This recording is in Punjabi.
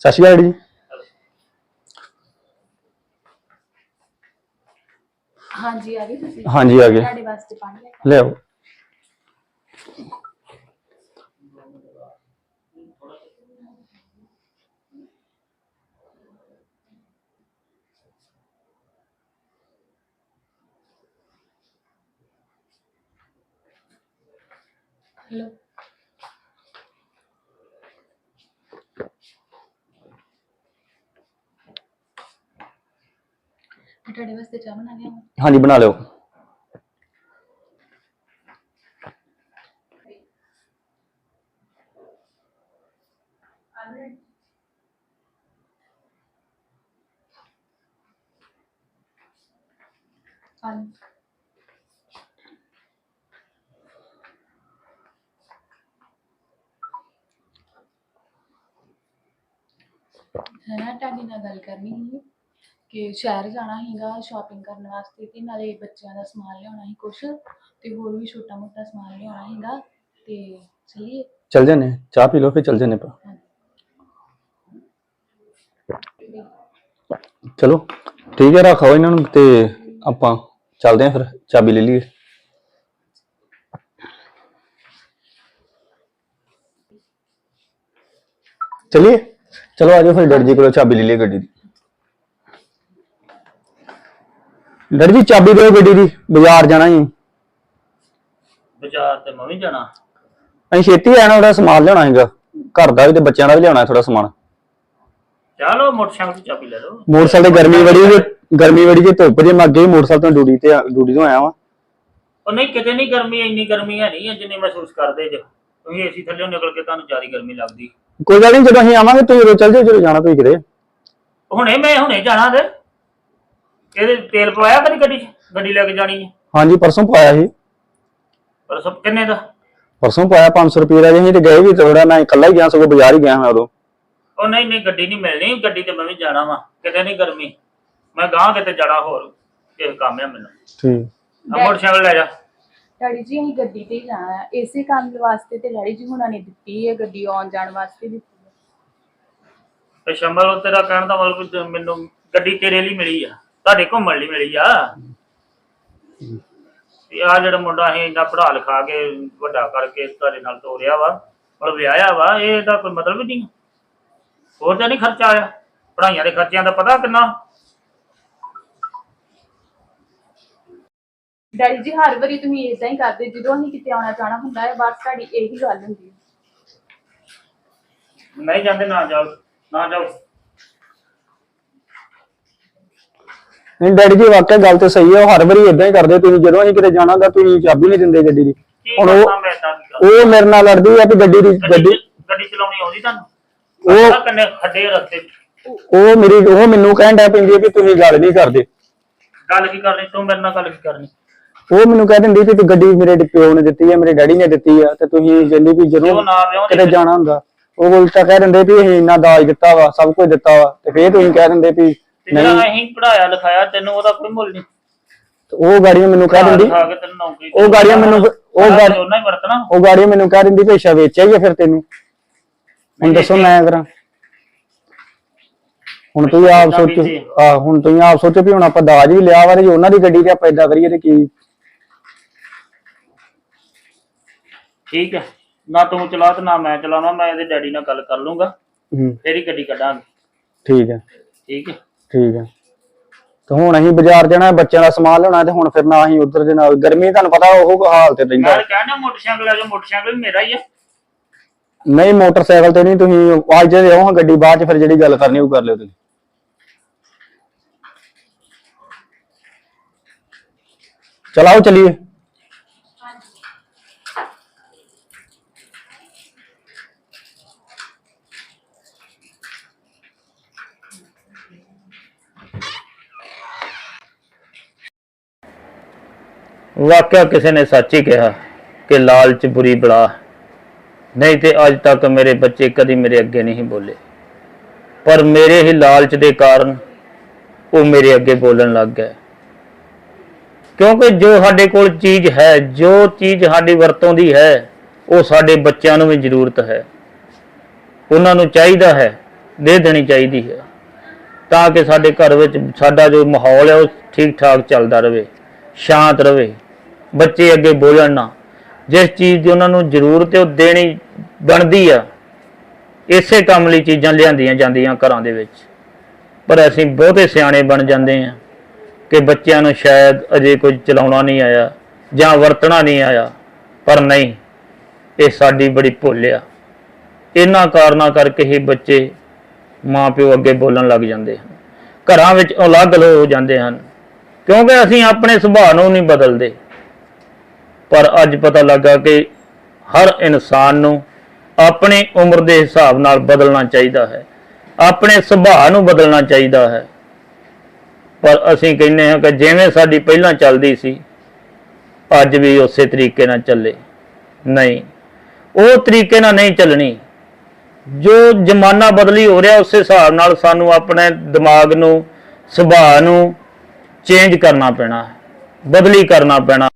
ਸਤਿ ਸ਼੍ਰੀ ਅਕਾਲ ਜੀ। ਹਾਂਜੀ ਆ ਗਏ ਤੁਸੀਂ? ਹਾਂਜੀ ਆ ਗਏ। ਤੁਹਾਡੇ ਵਾਸਤੇ ਪਾਣੀ ਲੈ ਲਿਆਓ ਲਓ ਮੈਂ ਤੁਹਾਡੇ ਵਾਸਤੇ ਚਾਹ ਬਣਾ ਲਿਆ ਹਾਂਜੀ ਬਣਾ ਲਿਓ ਹਾਂ ਹੈ ਤੁਹਾਡੇ ਨਾਲ ਗੱਲ ਕਰਨੀ ਸੀ ਕਿ ਸ਼ਹਿਰ ਜਾਣਾ ਸੀਗਾ ਸ਼ਾਪਿੰਗ ਕਰਨ ਵਾਸਤੇ ਤੇ ਨਾਲੇ ਬੱਚਿਆਂ ਦਾ ਸਮਾਨ ਲਿਆਉਣਾ ਸੀ ਕੁਛ ਤੇ ਹੋਰ ਵੀ ਛੋਟਾ ਮੋਟਾ ਸਮਾਨ ਲਿਆਉਣਾ ਸੀਗਾ ਤੇ ਚਲਿਏ। ਚੱਲ ਜੰਨੇ ਚਾਹ ਪੀ ਲਓ ਫਿਰ ਚੱਲ ਜੰਨੇ ਪਾ ਚਲੋ ਠੀਕ ਹੈ ਰੱਖੋ ਇਹਨਾਂ ਨੂੰ ਤੇ ਆਪਾਂ ਚੱਲਦੇ ਆਂ ਫਿਰ ਚਾਬੀ ਲੈ ਲਈਏ। ਚਲਿਏ। ਚਲੋ ਆਜੋ ਫਿਰ ਡਰ ਜੀ ਕੋਲੋਂ ਚਾਬੀ ਲੈ ਲਈਏ ਗੱਡੀ ਦੀ। ਡਰ ਜੀ ਚਾਬੀ ਦਿਓ ਗੱਡੀ ਦੀ ਬਾਜ਼ਾਰ ਜਾਣਾ ਜੀ ਬਾਜ਼ਾਰ ਤੇ ਮੈਂ ਵੀ ਜਾਣਾ। ਅਸੀਂ ਛੇਤੀ ਆਣਾ ਉਹਦਾ ਸਮਾਨ ਲਿਆਉਣਾ ਹੈਗਾ ਘਰ ਦਾ ਵੀ ਤੇ ਬੱਚਿਆਂ ਦਾ ਵੀ ਲਿਆਉਣਾ ਥੋੜਾ ਸਮਾਨ। ਚਲੋ ਮੋਟਰਸਾਈਕਲ ਦੀ ਚਾਬੀ ਲੈ ਲਓ। ਮੋਟਰਸਾਈਕਲ ਤੇ ਗਰਮੀ ਬੜੀ ਜੇ ਗਰਮੀ ਬੜੀ ਜੇ ਧੁੱਪ ਜੇ ਮੈਂ ਅੱਗੇ ਹੀ ਮੋਟਰਸਾਈਕਲ ਤੋਂ ਡਿਊਟੀ ਤੇ ਡਿਊਟੀ ਤੋਂ ਆਇਆ ਵਾਂ। ਉਹ ਨਹੀਂ ਕਿਤੇ ਨਹੀਂ ਗਰਮੀ ਇੰਨੀ ਗਰਮੀ ਹੈ ਨਹੀਂ ਜਿੰਨੀ ਮਹਿਸੂਸ ਕਰਦੇ ਜੇ। ਤੁਸੀਂ ਏਸੀ ਥੱਲੇ ਨਿਕਲ ਕੇ ਤੁਹਾਨੂੰ ਜ਼ਿਆਦਾ ਗਰਮੀ ਲੱਗਦੀ। ਕੋਈ ਗੱਲ ਨਹੀਂ ਜਦੋਂ ਅਸੀਂ ਆਵਾਂਗੇ ਤੁਸੀਂ ਉਦੋਂ ਚੱਲ ਜਾਓ ਜਦੋਂ ਜਾਣਾ ਤੁਸੀਂ ਕਿਤੇ। ਹੁਣੇ ਮੈਂ ਹੁਣੇ ਜਾਣਾ ਤੇ। ਇਹਦੇ ਤੇਲ ਪਵਾਇਆ ਕਦੀ ਗੱਡੀ 'ਚ? ਗੱਡੀ ਲੈ ਕੇ ਜਾਣੀ ਹੈ ਹਾਂਜੀ ਪਰਸੋਂ ਪਾਇਆ ਸੀ। ਪਰ ਸਭ ਕਿੰਨੇ ਦਾ? ਪਰਸੋਂ ਪਾਇਆ 500 ਰੁਪਏ ਦਾ ਜੀ ਅਸੀਂ ਤੇ ਗਏ ਵੀ ਥੋੜਾ ਮੈਂ ਇਕੱਲਾ ਹੀ ਗਿਆ ਸਗੋਂ ਬਾਜ਼ਾਰ ਹੀ ਗਿਆ ਮੈਂ ਉਦੋਂ। ਉਹ ਨਹੀਂ ਨਹੀਂ ਗੱਡੀ ਨਹੀਂ ਮਿਲਣੀ ਗੱਡੀ ਤੇ ਮੈਂ ਵੀ ਜਾਣਾ ਵਾ ਕਿਤੇ ਨਹੀਂ ਗਰਮੀ। ਮੈਂ ਗਾਂ ਕਿਤੇ ਜਾਣਾ ਹੋਰ ਕਿਸੇ ਕੰਮ ਆ ਮੈਨੂੰ। ਠੀਕ। ਆ ਮੋਟਰਸਾਈਕਲ ਲੈ ਜਾ। ਡੈਡੀ ਜੀ, ਅਸੀਂ ਗੱਡੀ ਤੇ ਹੀ ਜਾਣਾ ਹੈ। ਇਸੇ ਕੰਮ ਵਾਸਤੇ ਤੇ ਡੈਡੀ ਜੀ ਹੁਣਾਂ ਨੇ ਦਿੱਤੀ ਹੈ ਗੱਡੀ ਆਉਣ ਜਾਣ ਵਾਸਤੇ ਦਿੱਤੀ ਹੈ ਤੇ ਸ਼ੰਬਲ ਤੇਰਾ ਕਹਿਣ ਦਾ ਮਤਲਬ ਵੀ ਮੈਨੂੰ ਗੱਡੀ ਤੇਰੇ ਲਈ ਮਿਲੀ ਆ, ਤੁਹਾਡੇ ਘੁੰਮਣ ਲਈ ਮਿਲੀ ਆ। ਤੇ ਆ ਜਿਹੜਾ ਮੁੰਡਾ ਅਸੀਂ ਇੰਨਾ ਪੜਾ ਲਿਖਾ ਕੇ ਵੱਡਾ ਕਰਕੇ ਤੁਹਾਡੇ ਨਾਲ ਤੋਰਿਆ ਵਾ, ਮਤਲਬ ਵਿਆਹਿਆ ਵਾ, ਇਹਦਾ ਕੋਈ ਮਤਲਬ ਹੀ ਨਹੀਂ। ਹੋਰ ਤਾਂ ਨਹੀਂ ਖਰਚਾ ਆਇਆ। ਪੜਾਈਆਂ ਦੇ ਖਰਚਿਆਂ ਦਾ ਪਤਾ ਕਿੰਨਾ? ਡੈਡੀ ਜੀ ਹਰ ਵਾਰੀ ਤੁਸੀਂ ਇਦਾਂ ਹੀ ਕਰਦੇ ਜਦੋਂ ਅਸੀਂ ਕਿਤੇ ਆਉਣਾ ਜਾਣਾ ਹੁੰਦਾ ਹੈ ਬਸ ਤੁਹਾਡੀ ਇਹੀ ਗੱਲ ਹੁੰਦੀ ਹੈ। ਨਹੀਂ ਜਾਂਦੇ ਨਾ ਜਾਓ ਨਾ ਜਾਓ। ਨਹੀਂ ਡੈਡੀ ਜੀ ਵਾਕਿਆ ਗੱਲ ਤੇ ਸਹੀ ਹੈ ਉਹ ਹਰ ਵਾਰੀ ਇਦਾਂ ਹੀ ਕਰਦੇ ਤੁਸੀਂ ਜਦੋਂ ਅਸੀਂ ਕਿਤੇ ਜਾਣਾ ਹੁੰਦਾ ਤੁਸੀਂ ਚਾਬੀ ਨਹੀਂ ਦਿੰਦੇ ਗੱਡੀ ਦੀ। ਕੀ ਹੁਣ ਉਹ ਕਰਨਾ ਮੈਂ ਏਦਾਂ ਦੀ ਗੱਲ? ਉਹ ਮੇਰੇ ਨਾਲ ਲੜਦੀ ਆ ਕਿ ਗੱਡੀ ਦੀ ਗੱਡੀ ਗੱਡੀ ਚਲਾਉਣੀ ਆਉਂਦੀ ਤੁਹਾਨੂੰ? ਉਹ ਕਿੰਨੇ ਖੱਡੇ ਰਸਤੇ। ਉਹ ਮੇਰੀ ਉਹ ਮੈਨੂੰ ਕਹਿਣ ਡੈ ਪੈਂਦੀ ਹੈ ਕਿ ਤੁਸੀਂ ਗੱਲ ਨਹੀਂ ਕਰਦੇ। ਗੱਲ ਕੀ ਕਰਨੀ? ਤੂੰ ਮੇਰੇ ਨਾਲ ਗੱਲ ਕੀ ਕਰਨੀ? ਉਹ ਮੈਨੂੰ ਕਹਿ ਦਿੰਦੀ ਕਿ ਤੂੰ ਗੱਡੀ ਮੇਰੇ ਪਿਓ ਨੇ ਦਿੱਤੀ ਹੈ ਮੇਰੇ ਡੈਡੀ ਨੇ ਦਿੱਤੀ ਆ ਤੇ ਤੁਸੀਂ ਕਹਿੰਦੀ ਵੀ ਜਦੋਂ ਕਿਤੇ ਜਾਣਾ ਹੁੰਦਾ। ਉਹ ਉਲਟਾ ਕਹਿ ਦਿੰਦੇ ਵੀ ਇਹ ਇੰਨਾ ਦਾਜ ਦਿੱਤਾ ਵਾ ਸਭ ਕੁਝ ਦਿੱਤਾ ਵਾ ਤੇ ਫੇਰ ਤੁਸੀਂ ਕਹਿ ਦਿੰਦੇ ਵੀ ਤੇ ਜਿਹੜਾ ਅਸੀਂ ਪੜਾਇਆ ਲਿਖਾਇਆ ਤੈਨੂੰ ਉਹਦਾ ਕੋਈ ਮੁੱਲ ਨਹੀਂ। ਤੇ ਉਹ ਗਾੜੀਆਂ ਮੈਨੂੰ ਕਹਿ ਦਿੰਦੀ। ਉਹ ਗਾੜੀਆਂ ਮੈਨੂੰ ਉਹ ਉਹ ਗਾੜੀ ਉਹਨਾਂ ਹੀ ਵਰਤਣਾ। ਉਹ ਗਾੜੀਆਂ ਮੈਨੂੰ ਕਹਿ ਦਿੰਦੀ ਪੇਸ਼ਾ ਵੇਚਿਆ ਹੀ ਆ ਫਿਰ ਤੈਨੂੰ। ਹੁਣ ਦੱਸੋ ਮੈਂ ਕਰਾਂ। ਹੁਣ ਤੁਸੀਂ ਆਪ ਸੋਚੋ। ਆ ਹੁਣ ਤੁਸੀਂ ਆਪ ਸੋਚੋ ਵੀ ਹੁਣ ਆਪਾਂ ਦਾਜ ਵੀ ਲਿਆ ਵਾ ਤੇ ਉਹਨਾਂ ਦੀ ਗੱਡੀ ਤੇ ਆਪਾਂ ਏਦਾਂ ਕਰੀਏ ਤੇ ਕੀ ਠੀਕ ਹੈ ਨਾ ਤੂੰ ਚਲਾ ਤੇ ਨਾ ਮੈਂ ਚਲਾਵਾਂ ਮੈਂ ਇਹਦੇ ਡੈਡੀ ਨਾਲ ਗੱਲ ਕਰ ਲੂੰਗਾ। ਹੂੰ। ਤੇਰੀ ਗੱਡੀ ਕੱਢਾਂਗੇ। ਠੀਕ ਹੈ ਠੀਕ ਹੈ ਠੀਕ ਹੈ ਤੇ ਹੁਣ ਅਸੀਂ ਬਾਜ਼ਾਰ ਜਾਣਾ ਬੱਚਿਆਂ ਦਾ ਸਮਾਨ ਲਿਆਉਣਾ ਤੇ ਹੁਣ ਫਿਰ ਨਾ ਅਸੀਂ ਉਧਰ ਦੇ ਨਾਲ ਗਰਮੀ ਤੁਹਾਨੂੰ ਪਤਾ ਉਹ ਹਾਲ ਤੇ ਰਹਿੰਦਾ। ਮੈਂ ਕਹਿੰਦਾ ਮੋਟਰਸਾਈਕਲ ਆ ਜਾ ਮੋਟਰਸਾਈਕਲ ਵੀ ਮੇਰਾ ਹੀ ਆ। ਨਹੀਂ ਮੋਟਰਸਾਈਕਲ ਤੇ ਨਹੀਂ ਤੁਸੀਂ ਅੱਜ ਦੇ ਆਓ ਹਾਂ ਗੱਡੀ ਬਾਅਦ ਚ ਫਿਰ ਜਿਹੜੀ ਗੱਲ ਕਰਨੀ ਉਹ ਕਰ ਲਿਓ ਤੁਸੀਂ। ਚਲਾਓ ਚਲਿਏ। ਵਾਕਿਆ ਕਿਸੇ ਨੇ ਸੱਚ ਹੀ ਕਿਹਾ ਕਿ ਲਾਲਚ ਬੁਰੀ ਬਲਾ। ਨਹੀਂ ਤੇ ਅੱਜ ਤੱਕ ਮੇਰੇ ਬੱਚੇ ਕਦੀ ਮੇਰੇ ਅੱਗੇ ਨਹੀਂ ਬੋਲੇ। ਪਰ ਮੇਰੇ ਹੀ ਲਾਲਚ ਦੇ ਕਾਰਨ ਉਹ ਮੇਰੇ ਅੱਗੇ ਬੋਲਣ ਲੱਗ ਗਏ। ਕਿਉਂਕਿ ਜੋ ਸਾਡੇ ਕੋਲ ਚੀਜ਼ ਹੈ, ਜੋ ਚੀਜ਼ ਸਾਡੀ ਵਰਤੋਂ ਦੀ ਹੈ, ਉਹ ਸਾਡੇ ਬੱਚਿਆਂ ਨੂੰ ਵੀ ਜ਼ਰੂਰਤ ਹੈ। ਉਹਨਾਂ ਨੂੰ ਚਾਹੀਦਾ ਹੈ, ਦੇ ਦੇਣੀ ਚਾਹੀਦੀ ਹੈ। ਤਾਂ ਕਿ ਸਾਡੇ ਘਰ ਵਿੱਚ ਸਾਡਾ ਜੋ ਮਾਹੌਲ ਹੈ, ਉਹ ਠੀਕ ਠਾਕ ਚੱਲਦਾ ਰਹੇ। ਸ਼ਾਂਤ ਰਹੇ ਬੱਚੇ ਅੱਗੇ ਬੋਲਣ ਨਾ। ਜਿਸ ਚੀਜ਼ ਦੀ ਉਹਨਾਂ ਨੂੰ ਜ਼ਰੂਰਤ ਹੈ, ਉਹ ਦੇਣੀ ਬਣਦੀ ਆ। ਇਸੇ ਕੰਮ ਲਈ ਚੀਜ਼ਾਂ ਲਿਆਂਦੀਆਂ ਜਾਂਦੀਆਂ ਘਰਾਂ ਦੇ ਵਿੱਚ। ਪਰ ਅਸੀਂ ਬਹੁਤੇ ਸਿਆਣੇ ਬਣ ਜਾਂਦੇ ਹਾਂ ਕਿ ਬੱਚਿਆਂ ਨੂੰ ਸ਼ਾਇਦ ਅਜੇ ਕੁਝ ਚਲਾਉਣਾ ਨਹੀਂ ਆਇਆ ਜਾਂ ਵਰਤਣਾ ਨਹੀਂ ਆਇਆ। ਪਰ ਨਹੀਂ, ਇਹ ਸਾਡੀ ਬੜੀ ਭੁੱਲ ਆ। ਇਹਨਾਂ ਕਾਰਨਾਂ ਕਰਕੇ ਹੀ ਬੱਚੇ ਮਾਪਿਓ ਅੱਗੇ ਬੋਲਣ ਲੱਗ ਜਾਂਦੇ ਹਨ। ਘਰਾਂ ਵਿੱਚ ਅਲੱਗ ਹੋ ਜਾਂਦੇ ਹਨ। ਕਿਉਂਕਿ ਅਸੀਂ ਆਪਣੇ ਸੁਭਾਅ ਨੂੰ ਨਹੀਂ ਬਦਲਦੇ। ਪਰ ਅੱਜ ਪਤਾ ਲੱਗਾ ਕਿ ਹਰ ਇਨਸਾਨ ਨੂੰ ਆਪਣੀ ਉਮਰ ਦੇ ਹਿਸਾਬ ਨਾਲ ਬਦਲਣਾ ਚਾਹੀਦਾ ਹੈ। ਆਪਣੇ ਸੁਭਾਅ ਨੂੰ ਬਦਲਣਾ ਚਾਹੀਦਾ ਹੈ। ਪਰ ਅਸੀਂ ਕਹਿੰਦੇ ਹਾਂ ਕਿ ਜਿਵੇਂ ਸਾਡੀ ਪਹਿਲਾਂ ਚੱਲਦੀ ਸੀ, ਅੱਜ ਵੀ ਉਸੇ ਤਰੀਕੇ ਨਾਲ ਚੱਲੇ। ਨਹੀਂ, ਉਹ ਤਰੀਕੇ ਨਾਲ ਨਹੀਂ ਚੱਲਣੀ। ਜੋ ਜ਼ਮਾਨਾ ਬਦਲੀ ਹੋ ਰਿਹਾ, ਉਸੇ ਹਿਸਾਬ ਨਾਲ ਸਾਨੂੰ ਆਪਣੇ ਦਿਮਾਗ ਨੂੰ, ਸੁਭਾਅ ਨੂੰ ਚੇਂਜ ਕਰਨਾ ਪੈਣਾ ਬਦਲੀ ਕਰਨਾ ਪੈਣਾ।